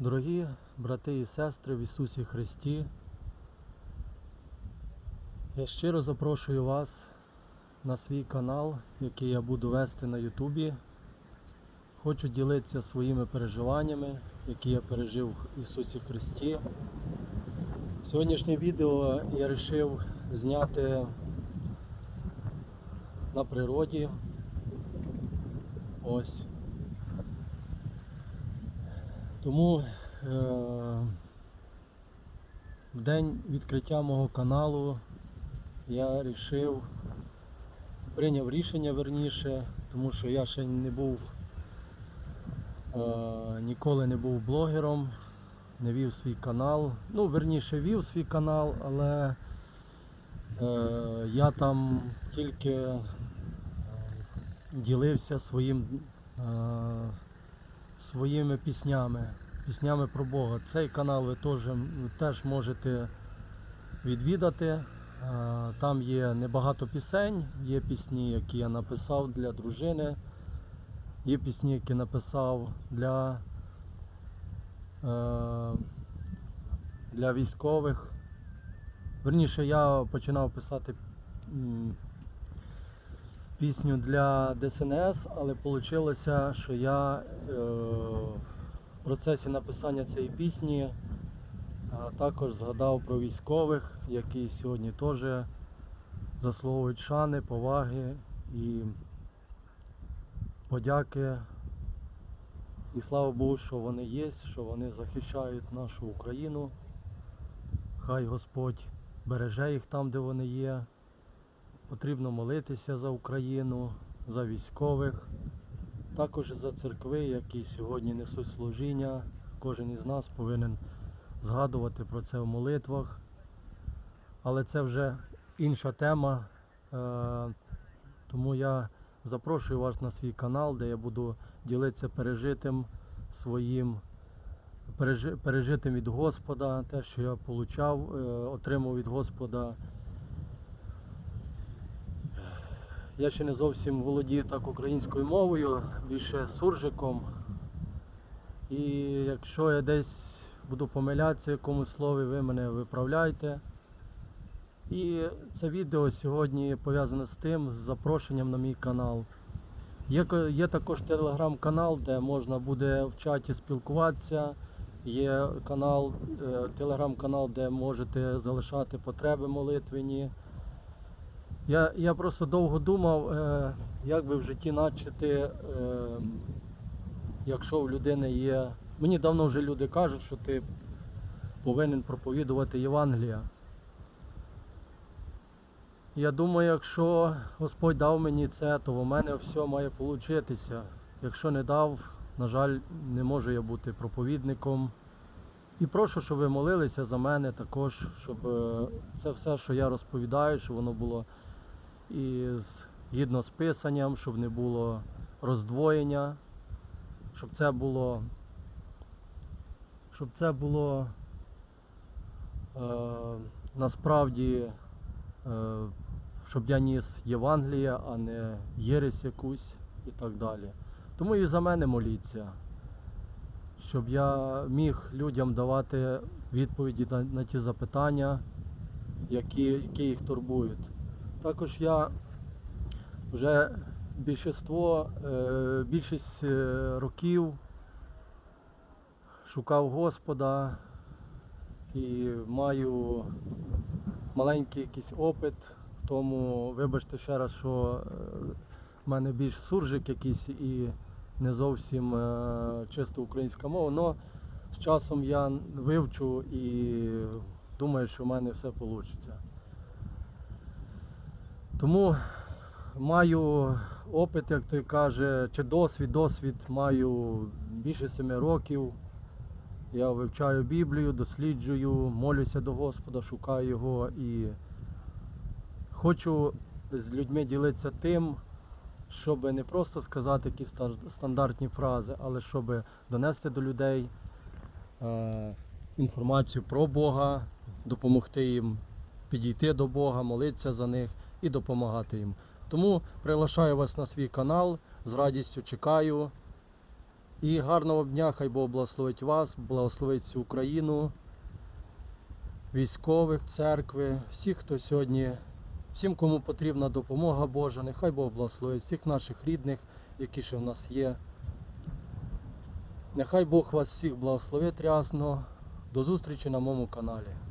Дорогі брати і сестри в Ісусі Христі, я щиро запрошую вас на свій канал, який я буду вести на Ютубі. Хочу ділитися своїми переживаннями, які я пережив в Ісусі Христі. Сьогоднішнє відео я вирішив зняти на природі. Ось. Тому е- в день відкриття мого каналу я вирішив, прийняв рішення верніше, тому що я ще не був, е- ніколи не був блогером, не вів свій канал. Ну, верніше вів свій канал, але е- я там тільки ділився своїм. Своїми піснями, піснями про Бога. Цей канал ви теж, теж можете відвідати. Е, Там є небагато пісень, є пісні, які я написав для дружини, є пісні, які написав для, е, для військових. Верніше, я починав писати пісню для ДСНС, але вийшло, що я е, в процесі написання цієї пісні е, також згадав про військових, які сьогодні теж заслуговують шани, поваги і подяки. І слава Богу, що вони є, що вони захищають нашу Україну. Хай Господь береже їх там, де вони є. Потрібно молитися за Україну, за військових, також за церкви, які сьогодні несуть служіння. Кожен із нас повинен згадувати про це в молитвах. Але це вже інша тема. Е, Тому я запрошую вас на свій канал, де я буду ділитися пережитим своїм, пережитим від Господа, те, що я получав, е, отримав від Господа. Я ще не зовсім володію так українською мовою, більше суржиком. І якщо я десь буду помилятися в якомусь слові, ви мене виправляйте. І це відео сьогодні пов'язане з тим, з запрошенням на мій канал. Є, є також телеграм-канал, де можна буде в чаті спілкуватися. Є канал, е, телеграм-канал, де можете залишати потреби молитвені. Я, я просто довго думав, е, як би в житті начати, е, якщо в людини є. Мені давно вже люди кажуть, що ти повинен проповідувати Євангелія. Я думаю, якщо Господь дав мені це, то в мене все має получитися. Якщо не дав, на жаль, не можу я бути проповідником. І прошу, щоб ви молилися за мене також, щоб е, це все, що я розповідаю, щоб воно було і згідно з писанням, щоб не було роздвоєння, щоб це було, щоб це було е, насправді, е, щоб я ніс Євангелія, а не єресь якусь і так далі. Тому і за мене моліться, щоб я міг людям давати відповіді на, на ті запитання, які, які їх турбують. Також я вже більшіство, е, більшість е, років шукав Господа і маю маленький якийсь опит. Тому, вибачте ще раз, що е, в мене більш суржик якийсь і не зовсім чисто українська мова. але з часом я вивчу і думаю, що в мене все вийде. Тому маю опит, як той каже, чи досвід, досвід маю більше семи років. Я вивчаю Біблію, досліджую, молюся до Господа, шукаю його і хочу з людьми ділитися тим, щоб не просто сказати якісь стандартні фрази, але щоб донести до людей е, інформацію про Бога, допомогти їм підійти до Бога, молитися за них і допомагати їм. Тому приглашаю вас на свій канал, з радістю чекаю. І гарного дня, хай Бог благословить вас, благословить цю Україну, військових, церкви, всіх, хто сьогодні, всім, кому потрібна допомога Божа, нехай Бог благословить всіх наших рідних, які ще в нас є. Нехай Бог вас всіх благословить рясно. До зустрічі на моєму каналі.